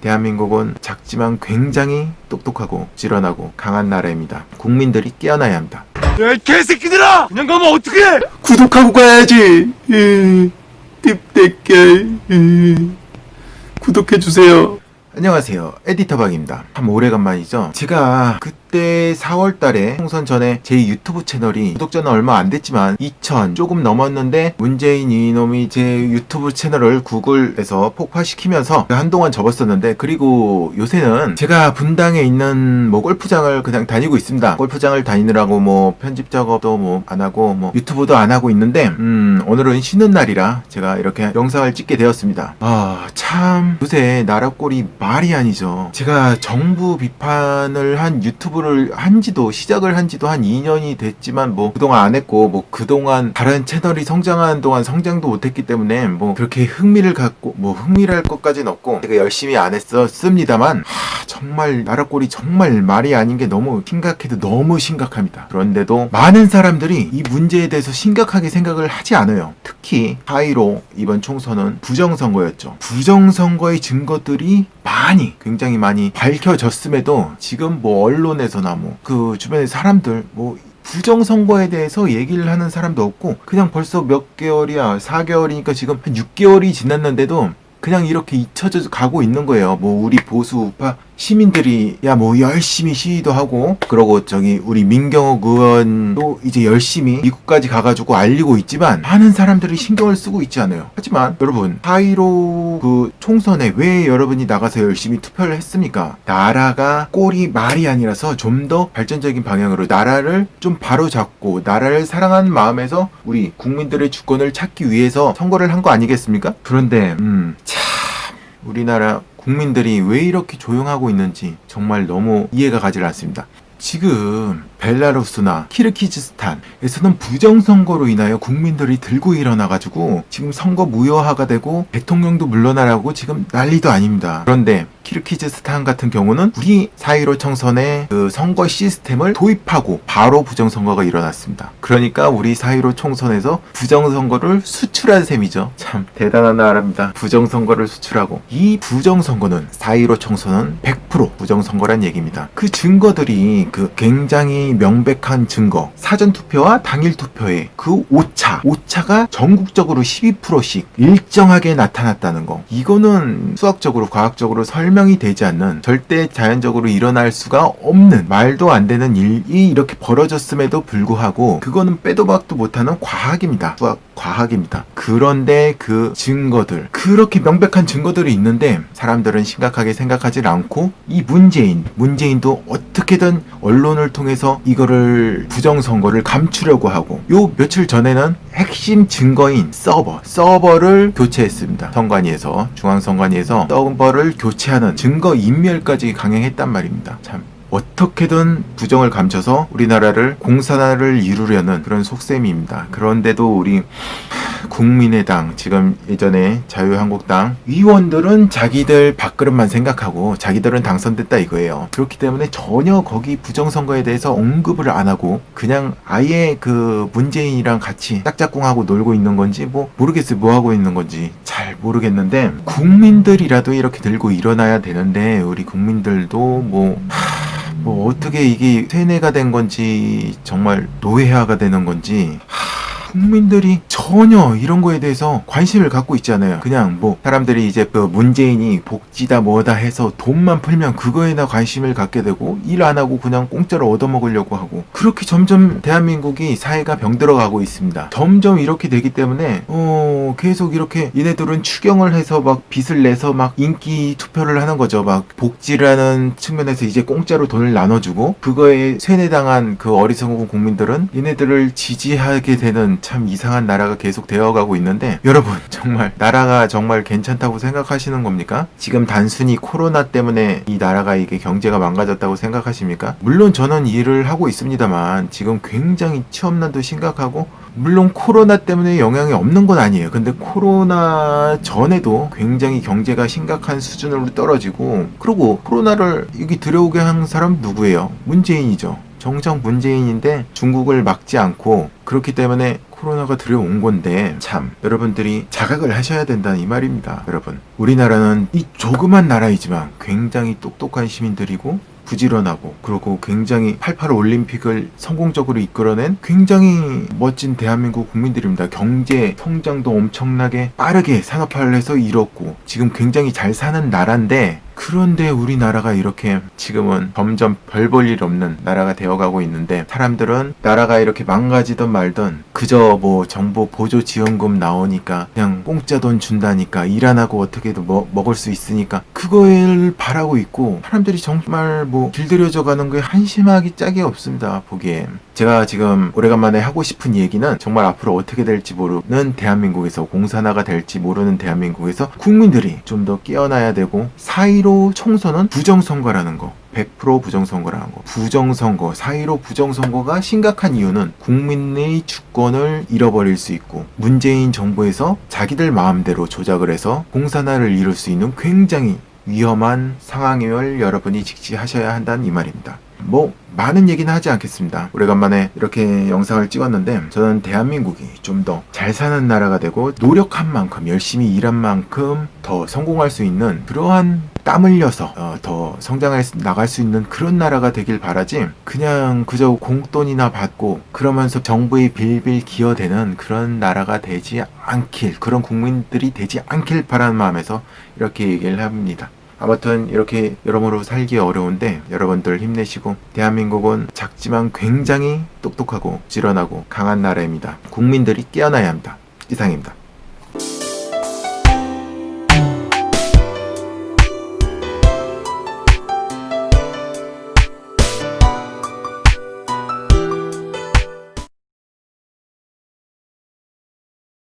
대한민국은 작지만 굉장히 똑똑하고 지런하고 강한 나라입니다. 국민들이 깨어나야 합니다. 야, 이 개새끼들아! 그냥 가면 어떡해! 구독하고 가야지. 띠띠게 구독해주세요. 안녕하세요. 에디터 박입니다. 참 오래간만이죠. 제가 그때 4월 달에 총선 전에 제 유튜브 채널이 구독자는 얼마 안 됐지만 2천 조금 넘었는데 문재인 이놈이 제 유튜브 채널을 구글에서 폭파시키면서 한동안 접었었는데 그리고 요새는 제가 분당에 있는 뭐 골프장을 그냥 다니고 있습니다. 골프장을 다니느라고 뭐 편집 작업도 뭐 안 하고 뭐 유튜브도 안 하고 있는데 음 오늘은 쉬는 날이라 제가 이렇게 영상을 찍게 되었습니다. 아 참 요새 나라 꼴이 말이 아니죠. 제가 정부 비판을 한 유튜브 를 한지도 시작을 한지도 한 2년이 됐지만 뭐 그동안 안 했고 뭐 그동안 다른 채널이 성장하는 동안 성장도 못했기 때문에 뭐 그렇게 흥미를 갖고 뭐 흥미랄 것까지는 없고 제가 열심히 안 했었습니다만 하, 정말 나라 꼴이 정말 말이 아닌 게 너무 심각해도 너무 심각합니다. 그런데도 많은 사람들이 이 문제에 대해서 심각하게 생각을 하지 않아요. 특히 4.15 이번 총선은 부정선거였죠. 부정선거의 증거들이 많이 굉장히 많이 밝혀졌음에도 지금 뭐 언론에 서나 뭐 그 주변의 사람들 뭐 부정선거에 대해서 얘기를 하는 사람도 없고 그냥 벌써 몇 개월이야 4개월이니까 지금 한 6개월이 지났는데도 그냥 이렇게 잊혀져 가고 있는 거예요. 뭐 우리 보수 우파 시민들이 야 뭐 열심히 시위도 하고 그러고 저기 우리 민경욱 의원도 이제 열심히 미국까지 가가지고 알리고 있지만 많은 사람들이 신경을 쓰고 있지 않아요. 하지만 여러분 4.15그 총선에 왜 여러분이 나가서 열심히 투표를 했습니까? 나라가 꼴이 말이 아니라서 좀 더 발전적인 방향으로 나라를 좀 바로 잡고 나라를 사랑하는 마음에서 우리 국민들의 주권을 찾기 위해서 선거를 한 거 아니겠습니까? 그런데 음, 참 우리나라 국민들이 왜 이렇게 조용하고 있는지 정말 너무 이해가 가지 않습니다. 지금 벨라루스나 키르키즈스탄에서는 부정선거로 인하여 국민들이 들고 일어나가지고 지금 선거 무효화가 되고 대통령도 물러나라고 지금 난리도 아닙니다. 그런데 키르키즈스탄 같은 경우는 우리 4.15 청선의 그 선거 시스템을 도입하고 바로 부정선거가 일어났습니다. 그러니까 우리 4.15 총선에서 부정선거를 수출한 셈이죠. 참 대단한 나라입니다. 부정선거를 수출하고 이 부정선거는 4.15 총선은 100% 부정선거란 얘기입니다. 그 증거들이 그 굉장히 명백한 증거. 사전 투표와 당일 투표의 그 오차. 오차가 전국적으로 12%씩 일정하게 나타났다는 거. 이거는 수학적으로 과학적으로 설명이 되지 않는 절대 자연적으로 일어날 수가 없는 말도 안 되는 일이 이렇게 벌어졌음에도 불구하고 그거는 빼도 박도 못하는 과학입니다. 수학 과학입니다. 그런데 그 증거들 그렇게 명백한 증거들이 있는데 사람들은 심각하게 생각하지 않고 이 문재인 문재인도 어떻게든 언론을 통 이거를 부정선거를 감추려고 하고 요 며칠 전에는 핵심 증거인 서버 서버를 교체했습니다. 선관위에서 중앙선관위에서 서버를 교체하는 증거 인멸까지 강행했단 말입니다. 참 어떻게든 부정을 감춰서 우리나라를 공산화를 이루려는 그런 속셈입니다. 그런데도 우리 국민의당 지금 예전에 자유한국당 위원들은 자기들 밥그릇만 생각하고 자기들은 당선됐다 이거예요. 그렇기 때문에 전혀 거기 부정선거에 대해서 언급을 안 하고 그냥 아예 그 문재인이랑 같이 짝짝꿍하고 놀고 있는 건지 뭐 모르겠어요. 뭐 하고 있는 건지 잘 모르겠는데 국민들이라도 이렇게 들고 일어나야 되는데 우리 국민들도 뭐 하, 뭐 어떻게 이게 세뇌가 된 건지 정말 노예화가 되는 건지 하, 국민들이 전혀 이런 거에 대해서 관심을 갖고 있지 않아요. 그냥 뭐 사람들이 이제 그 문재인이 복지다 뭐다 해서 돈만 풀면 그거에나 관심을 갖게 되고 일 안 하고 그냥 공짜로 얻어먹으려고 하고 그렇게 점점 대한민국이 사회가 병들어가고 있습니다. 점점 이렇게 되기 때문에 어 계속 이렇게 얘네들은 추경을 해서 막 빚을 내서 막 인기 투표를 하는 거죠. 막 복지라는 측면에서 이제 공짜로 돈을 나눠주고 그거에 세뇌당한 그 어리석은 국민들은 얘네들을 지지하게 되는 참 이상한 나라가 계속 되어가고 있는데 여러분 정말 나라가 정말 괜찮다고 생각하시는 겁니까? 지금 단순히 코로나 때문에 이 나라가 이게 경제가 망가졌다고 생각하십니까? 물론 저는 일을 하고 있습니다만 지금 굉장히 취업난도 심각하고 물론 코로나 때문에 영향이 없는 건 아니에요. 근데 코로나 전에도 굉장히 경제가 심각한 수준으로 떨어지고 그리고 코로나를 여기 들여오게 한 사람 누구예요? 문재인이죠. 정정 문재인인데 중국을 막지 않고 그렇기 때문에 코로나가 들여온 건데 참 여러분들이 자각을 하셔야 된다는 이 말입니다. 여러분 우리나라는 이 조그만 나라이지만 굉장히 똑똑한 시민들이고 부지런하고 그리고 굉장히 88 올림픽을 성공적으로 이끌어낸 굉장히 멋진 대한민국 국민들입니다. 경제 성장도 엄청나게 빠르게 산업화를 해서 이뤘고 지금 굉장히 잘 사는 나라인데 그런데 우리나라가 이렇게 지금은 점점 별 볼 일 없는 나라가 되어가고 있는데 사람들은 나라가 이렇게 망가지던 말던 그저 뭐 정부 보조 지원금 나오니까 그냥 공짜 돈 준다니까 일 안 하고 어떻게든 뭐, 먹을 수 있으니까 그걸 바라고 있고 사람들이 정말 뭐 길들여져 가는 게 한심하기 짝이 없습니다 보기엔. 제가 지금 오래간만에 하고 싶은 얘기는 정말 앞으로 어떻게 될지 모르는 대한민국에서 공산화가 될지 모르는 대한민국에서 국민들이 좀 더 깨어나야 되고 사이로 총선은 부정선거라는 거 100% 부정선거라는 거. 부정선거, 4.15 부정선거가 심각한 이유는 국민의 주권을 잃어버릴 수 있고 문재인 정부에서 자기들 마음대로 조작을 해서 공산화를 이룰 수 있는 굉장히 위험한 상황임을 여러분이 직시하셔야 한다는 이 말입니다. 뭐 많은 얘기는 하지 않겠습니다. 오래간만에 이렇게 영상을 찍었는데 저는 대한민국이 좀 더 잘 사는 나라가 되고 노력한 만큼 열심히 일한 만큼 더 성공할 수 있는 그러한 땀 흘려서 어, 더 성장할 수, 나갈 수 있는 그런 나라가 되길 바라지 그냥 그저 공돈이나 받고 그러면서 정부에 빌빌 기어대는 그런 나라가 되지 않길 그런 국민들이 되지 않길 바라는 마음에서 이렇게 얘기를 합니다. 아무튼 이렇게 여러모로 살기 어려운데 여러분들 힘내시고 대한민국은 작지만 굉장히 똑똑하고 지런하고 강한 나라입니다. 국민들이 깨어나야 합니다. 이상입니다.